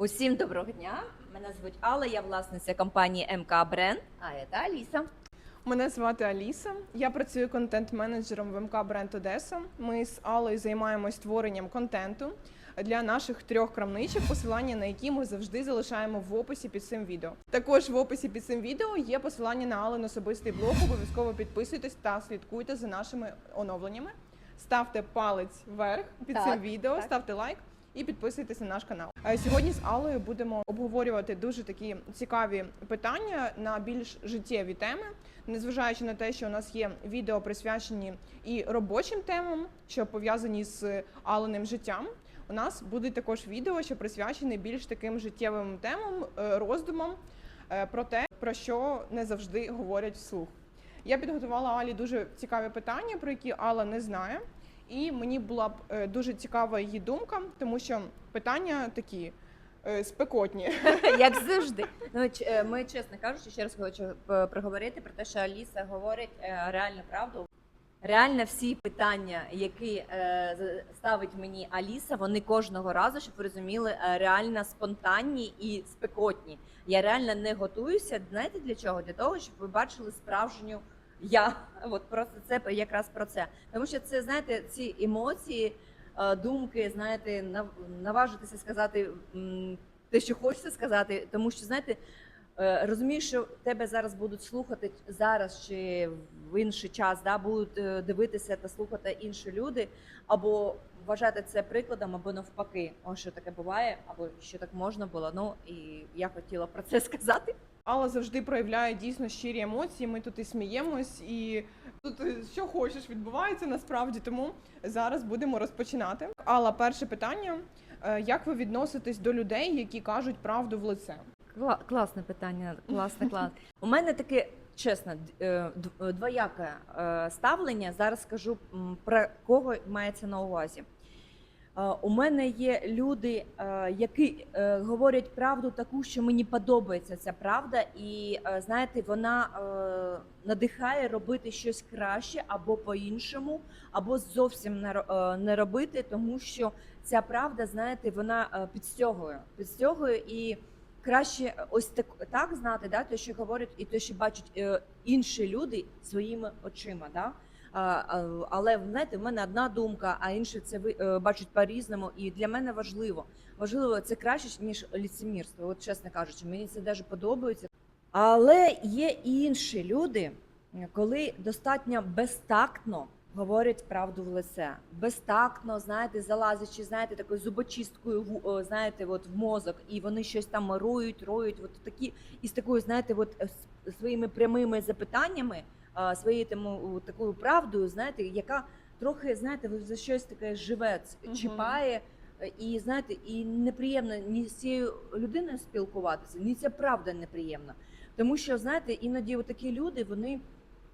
Усім доброго дня. Мене звуть Алла, я власниця компанії МК Бренд, а це Аліса. Мене звати Аліса. Я працюю контент-менеджером в МК Бренд Одеса. Ми з Аллою займаємось створенням контенту для наших трьох крамничок, посилання на які ми завжди залишаємо в описі під цим відео. Також в описі під цим відео є посилання на Аллен особистий блог. Обов'язково підписуйтесь та слідкуйте за нашими оновленнями. Ставте палець вверх під Так, цим відео, так. ставте лайк. І підписуйтесь на наш канал. Е, Сьогодні з Аллою будемо обговорювати дуже такі цікаві питання на більш життєві теми, незважаючи на те, що у нас є відео присвячені і робочим темам, що пов'язані з Алленим життям. У нас будуть також відео, що присвячені більш таким життєвим темам, е, роздумам е, про те, про що не завжди говорять вслух. Я підготувала Алі дуже цікаві питання, про які Алла не знає. І мені була б е, дуже цікава її думка, тому що питання такі е, спекотні. Як завжди. Ну, ч- е, ми, чесно кажучи, ще раз хочу е, проговорити про те, що Аліса говорить е, реальну правду. Реально всі питання, які е, ставить мені Аліса, вони кожного разу, щоб ви розуміли, е, реально спонтанні і спекотні. Я реально не готуюся. Знаєте для чого? Для того, щоб ви бачили справжню я. От просто це якраз про це. Тому що це, знаєте, ці емоції, е, думки, знаєте, нав- наважитися сказати те, що хочеться сказати, тому що знаєте. е, Розумію, що тебе зараз будуть слухати зараз чи в інший час, да, будуть е, дивитися та слухати інші люди, або вважати це прикладом, або навпаки, о, що таке буває, або що так можна було. Ну і я хотіла про це сказати. Алла завжди проявляє дійсно щирі емоції. Ми тут і сміємось, і тут е, що хочеш відбувається насправді. Тому зараз будемо розпочинати. Алла, перше питання: Е, як ви відноситесь до людей, які кажуть правду в лице? Кла- класне питання, класне, клас. У мене таке чесно, д- е, двояке ставлення. Зараз скажу про кого мається на увазі. Е, У мене є люди, е, які е, говорять правду таку, що мені подобається ця правда, і знаєте, вона надихає робити щось краще або по-іншому, або зовсім не ро- не робити, тому що ця правда, знаєте, вона підстягує, підстягує і краще ось так, так знати, да, те, що говорять, і те, що бачать інші люди своїми очима. Да? Але знаєте, в мене одна думка, а інші це е, бачать по-різному. І для мене важливо. Важливо, це краще ніж ліцемірство. От чесно кажучи, мені це дуже подобається. Але є і інші люди, коли достатньо безтактно говорять правду в лице. Безтактно, знаєте, залазячи, знаєте, такою зубочисткою в знаєте, от в мозок, і вони щось там роють, роють, от такі і з такою, знаєте, от е, своїми прямими запитаннями, своєю тому такою правдою, знаєте, яка трохи, знаєте, за щось таке живе, чіпає. е, І знаєте, і неприємно ні з цією людиною спілкуватися, ні ця правда неприємна. Тому що, знаєте, іноді такі люди, вони.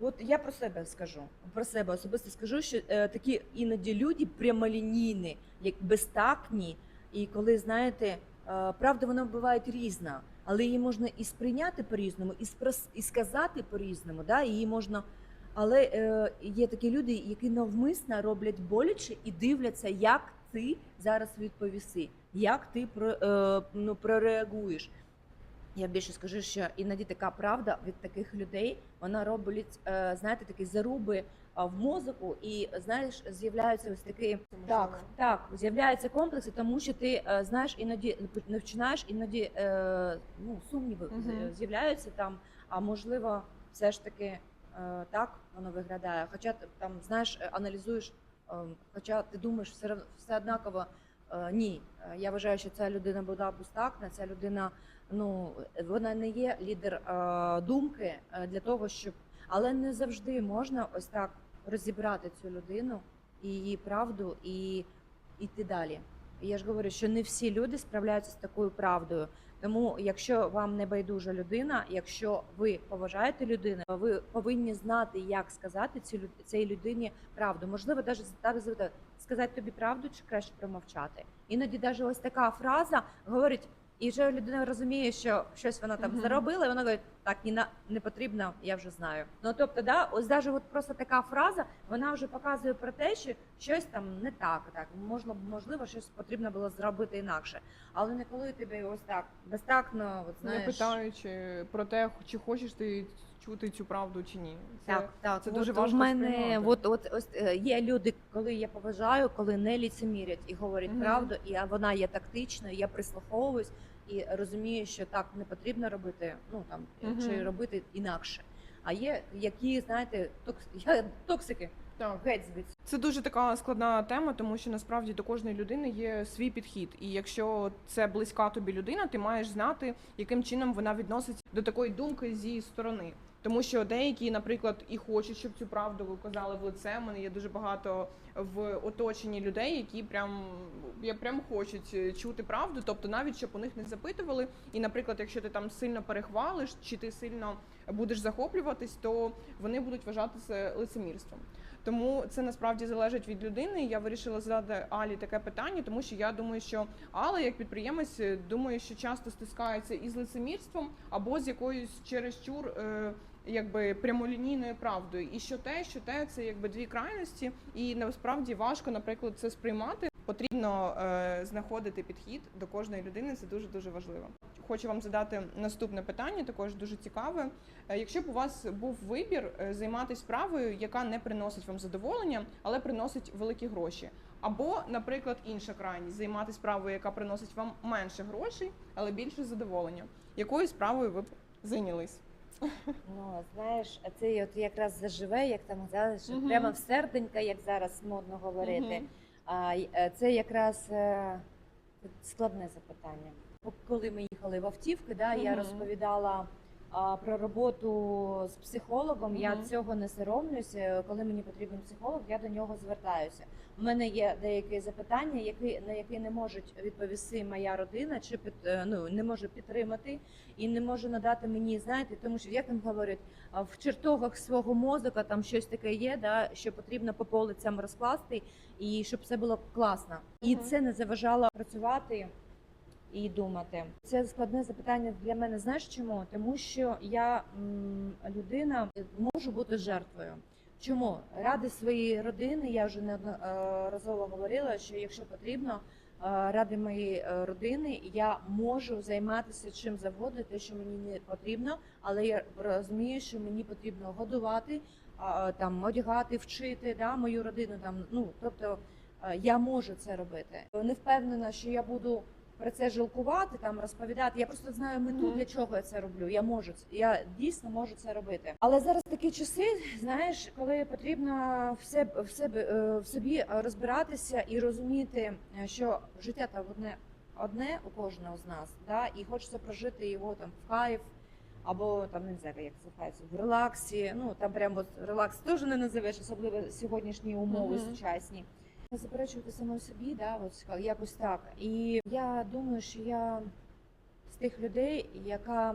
От я про себе скажу, про себе особисто скажу, що е, такі іноді люди прямолінійні, як безтактні, і коли знаєте, е, правда, вона буває різна, але її можна і сприйняти по-різному, і спрос, і сказати по-різному. Да? Її можна. Але е, є такі люди, які навмисно роблять боляче і дивляться, як ти зараз відповіси, як ти про, е, ну, прореагуєш. Я більше скажу, що іноді така правда від таких людей вона робить, е, знаєте, такі заруби в мозоку, і знаєш, з'являються ось такі так, так, з'являються комплекси, тому що ти е, знаєш, іноді не починаєш, іноді е, ну, сумніви з- з'являються там. А можливо, все ж таки е, так воно виглядає. Хоча там знаєш, е, аналізуєш, е, хоча ти думаєш, все все однаково. Е, Ні, Е, я вважаю, що ця людина була безтактна, ця людина ну вона не є лідер е, думки е, для того, щоб але не завжди можна ось так розібрати цю людину і її правду і йти далі. Я ж говорю, що не всі люди справляються з такою правдою. Тому, якщо вам не байдужа людина, якщо ви поважаєте людину, ви повинні знати, як сказати цій цій людині правду. Можливо, навіть так сказати тобі правду чи краще промовчати. Іноді навіть ось така фраза говорить: І вже людина розуміє, що щось вона там заробила, і вона говорить, так, ні, на не потрібно, я вже знаю. Ну тобто, да, ось навіть от просто така фраза, вона вже показує про те, що щось там не так, так можна, можливо, щось потрібно було зробити інакше. Але не коли тебе ось так безтактно, от знаєш, Не питаючи про те, чи хочеш ти чути цю правду чи ні. Це Так, так. це от дуже у важко мене, сприймати. от, от, ось е, є люди, коли я поважаю, коли не ліцемірять і говорять Мгм. правду, і вона є тактичною, я прислуховуюсь і розумію, що так не потрібно робити, ну там Мгм. чи робити інакше. А є які, знаєте, токс... я, токсики, так. Це дуже така складна тема, тому що насправді до кожної людини є свій підхід. І якщо це близька тобі людина, ти маєш знати, яким чином вона відноситься до такої думки з її сторони. Тому що деякі, наприклад, і хочуть, щоб цю правду казали в лице. У мене є дуже багато в оточенні людей, які прям я прям хочуть е, чути правду. Тобто, навіть щоб у них не запитували. І, наприклад, якщо ти там сильно перехвалиш, чи ти сильно будеш захоплюватись, то вони будуть вважати це лицемірством. Тому це насправді залежить від людини. Я вирішила задати Алі таке питання, тому що я думаю, що Алла, як підприємець, е, думаю, що часто стискається із лицемірством або з якоюсь чересчур. Якби прямолінійною правдою, і що те, що те, це якби дві крайності, і насправді важко, наприклад, це сприймати. Потрібно е, знаходити підхід до кожної людини. Це дуже дуже важливо. Хочу вам задати наступне питання, також дуже цікаве. Е, Якщо б у вас був вибір е, займатися справою, яка не приносить вам задоволення, але приносить великі гроші, або, наприклад, інша крайність займатися справою, яка приносить вам менше грошей, але більше задоволення, якою справою ви б зайнялись? Ну знаєш, а це от якраз заживе, як там зараз Мгм. прямо в серденька, як зараз модно говорити. Мгм. А й- е, це якраз е, складне запитання. Коли ми їхали в автівки, да, я Мгм. розповідала а, про роботу з психологом. Я цього не соромлюся. Коли мені потрібен психолог, я до нього звертаюся. У мене є деякі запитання, які на які не можуть відповісти моя родина, чи під е, ну не може підтримати і не може надати мені, знаєте, тому що як там говорять, в чертогах свого мозока там щось таке є, да, що потрібно по полицям розкласти, і щоб це було класно. І Мгм. це не заважало працювати і думати. Це складне запитання для мене. Знаєш чому? Тому що я людина можу бути жертвою. Чому ради своєї родини я вже неодноразово говорила, що якщо потрібно, е, ради моєї е, родини я можу займатися чим завгодно, те, що мені не потрібно, але я розумію, що мені потрібно годувати, там одягати, вчити да, мою родину. Там ну тобто е, я можу це робити. Не впевнена, що я буду про це жалкувати, там розповідати. Я просто знаю мету, для чого я це роблю. Я можу я дійсно можу це робити. Але зараз такі часи, знаєш, коли потрібно все в себе е, в собі розбиратися і розуміти, е, що життя та одне одне у кожного з нас, да, і хочеться прожити його там в кайф. Або там не знаю, як це називається, в релаксі. Ну там прямо от релакс теж не називеш, особливо сьогоднішні умови Мгм. сучасні. Заперечувати самому собі, да, от якось так. І я думаю, що я з тих людей, яка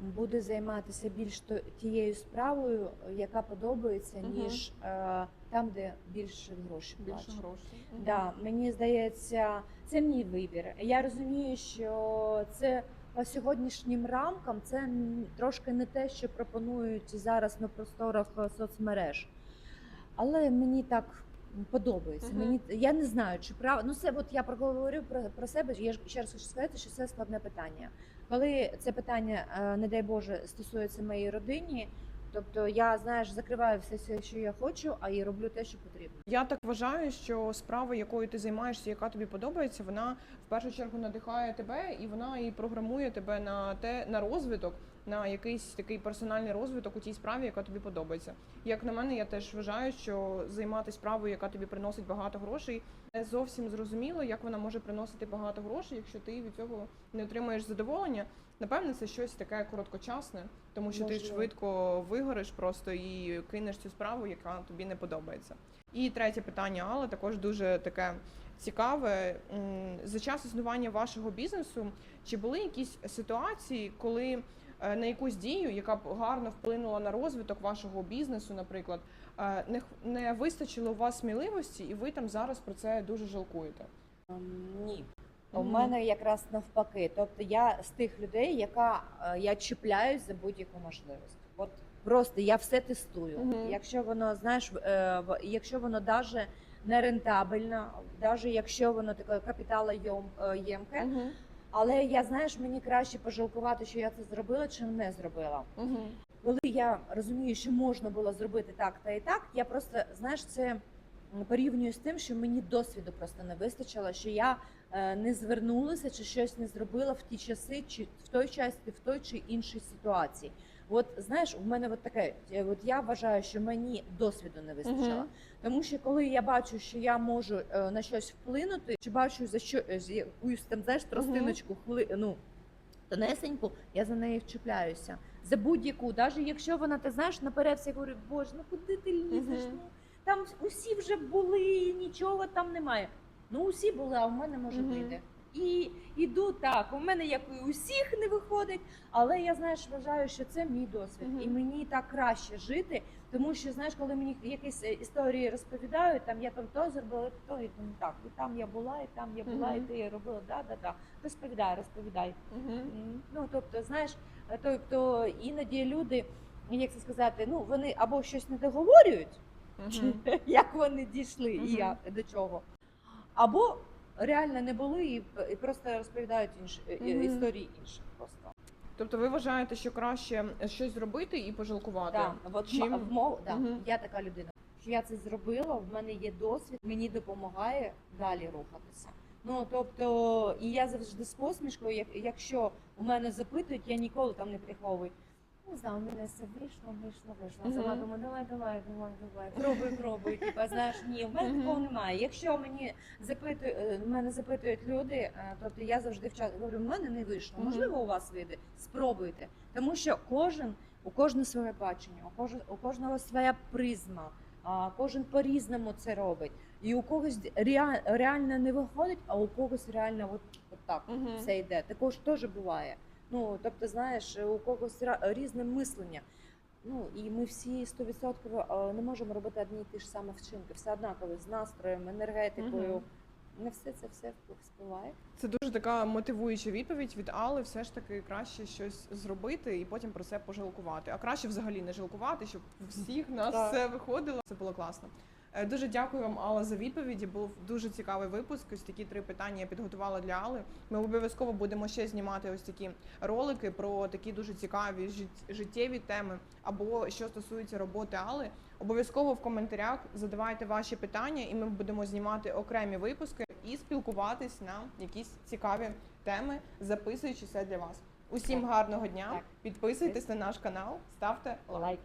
буде займатися більш тією справою, яка подобається, Мгм. ніж е, там, де більше грошей Більше грошей. Мгм. Да, мені здається, це мій вибір. Я розумію, що це по сьогоднішнім рамкам це трошки не те, що пропонують зараз на просторах е, соцмереж. Але мені так подобається. Мгм. Мені я не знаю, чи прав... ну це от я проговорю про, про себе. Я ж ще раз хочу сказати, що це складне питання. Коли це питання, е, не дай Боже, стосується моєї родині. Тобто я знаєш, закриваю все, все, що я хочу, а і роблю те, що потрібно. Я так вважаю, що справа, якою ти займаєшся, яка тобі подобається, вона в першу чергу надихає тебе, і вона і програмує тебе на те на розвиток, на якийсь такий персональний розвиток у тій справі, яка тобі подобається. Як на мене, я теж вважаю, що займатися справою, яка тобі приносить багато грошей, не зовсім зрозуміло, як вона може приносити багато грошей, якщо ти від цього не отримаєш задоволення. Напевне, це щось таке короткочасне, тому що ти швидко вигориш просто і кинеш цю справу, яка тобі не подобається. І третє питання, Алла, також дуже таке цікаве. За час існування вашого бізнесу, чи були якісь ситуації, коли на якусь дію, яка б гарно вплинула на розвиток вашого бізнесу, наприклад, е, не, не вистачило у вас сміливості, і ви там зараз про це дуже жалкуєте? Ем, Ні. У Мгм. мене якраз навпаки. Тобто я з тих людей, яка е, я чіпляюсь за будь-яку можливість. От просто я все тестую. Мгм. Якщо воно знаєш, е, якщо воно даже не рентабельно, навіть якщо воно таке капіталоємке, Мгм. Але я знаєш, мені краще пожалкувати, що я це зробила, чи не зробила. Угу. Коли я розумію, що можна було зробити так та і так, я просто знаєш це порівнюю з тим, що мені досвіду просто не вистачило, що я е, не звернулася чи щось не зробила в ті часи, чи в той час, в той чи іншій ситуації. От знаєш, у мене от таке, е, от я вважаю, що мені досвіду не вистачило. Мгм. Тому що коли я бачу, що я можу е, на щось вплинути, чи бачу за що е, з якусь там знаєш тростиночку хли, ну тонесеньку, я за неї вчіпляюся. За будь-яку, навіть якщо вона, ти знаєш, наперед всі говорить, боже, ну куди ти лізеш? Ну там усі вже були, нічого там немає. Ну усі були, а у мене може вийде. І іду так. У мене як і у всіх не виходить, але я знаєш, вважаю, що це мій досвід, і мені так краще жити, тому що знаєш, коли мені якісь е, історії розповідають, там я там то зробила, то і там так, і там я була, і там я була, і ти робила, да, да, да. Розповідай, розповідай. Ну тобто, знаєш, тобто іноді люди, як це сказати, ну вони або щось не договорюють, як вони дійшли і як до чого, або реально не були і, і просто розповідають інші е, Мгм. історії інших просто. Тобто ви вважаєте, що краще щось зробити і пожалкувати? Да, от Чим? в мов, да, Мгм. я така людина. Що я це зробила, в мене є досвід, мені допомагає далі рухатися. Ну тобто, і я завжди з посмішкою, як, якщо у мене запитують, я ніколи там не приховую. Не знаю, у мене все вийшло, вийшло, вийшло. А Сама Мгм. думаю, давай, давай, давай, давай, пробуй, пробуй. Типа, знаєш, ні, в мене Мгм. такого немає. Якщо мені запитують, е, мене запитують люди, е, тобто я завжди вчасно говорю, в мене не вийшло. Мгм. Можливо, у вас вийде. Спробуйте. Тому що кожен у кожного своє бачення, у кожного, у кожного своя призма, а кожен по-різному це робить. І у когось реа- реально не виходить, а у когось реально от, от так Мгм. все йде. Також теж буває. Ну тобто, знаєш, у когось різне мислення. Ну і ми всі 100% е, не можемо робити одні і ті ж самі вчинки, все однаково з настроєм, енергетикою. Мгм. Не все це все спливає. Це дуже така мотивуюча відповідь від Алли. Все ж таки краще щось зробити і потім про це пожалкувати. А краще взагалі не жалкувати, щоб всіх нас Так. все виходило. Це було класно. Е, Дуже дякую вам, Алла, за відповіді. Був дуже цікавий випуск. Ось такі три питання я підготувала для Алли. Ми обов'язково будемо ще знімати ось такі ролики про такі дуже цікаві життєві теми або що стосується роботи Алли. Обов'язково в коментарях задавайте ваші питання, і ми будемо знімати окремі випуски і спілкуватись на якісь цікаві теми, записуючи все для вас. Усім гарного дня! Підписуйтесь на наш канал, ставте. Лайк.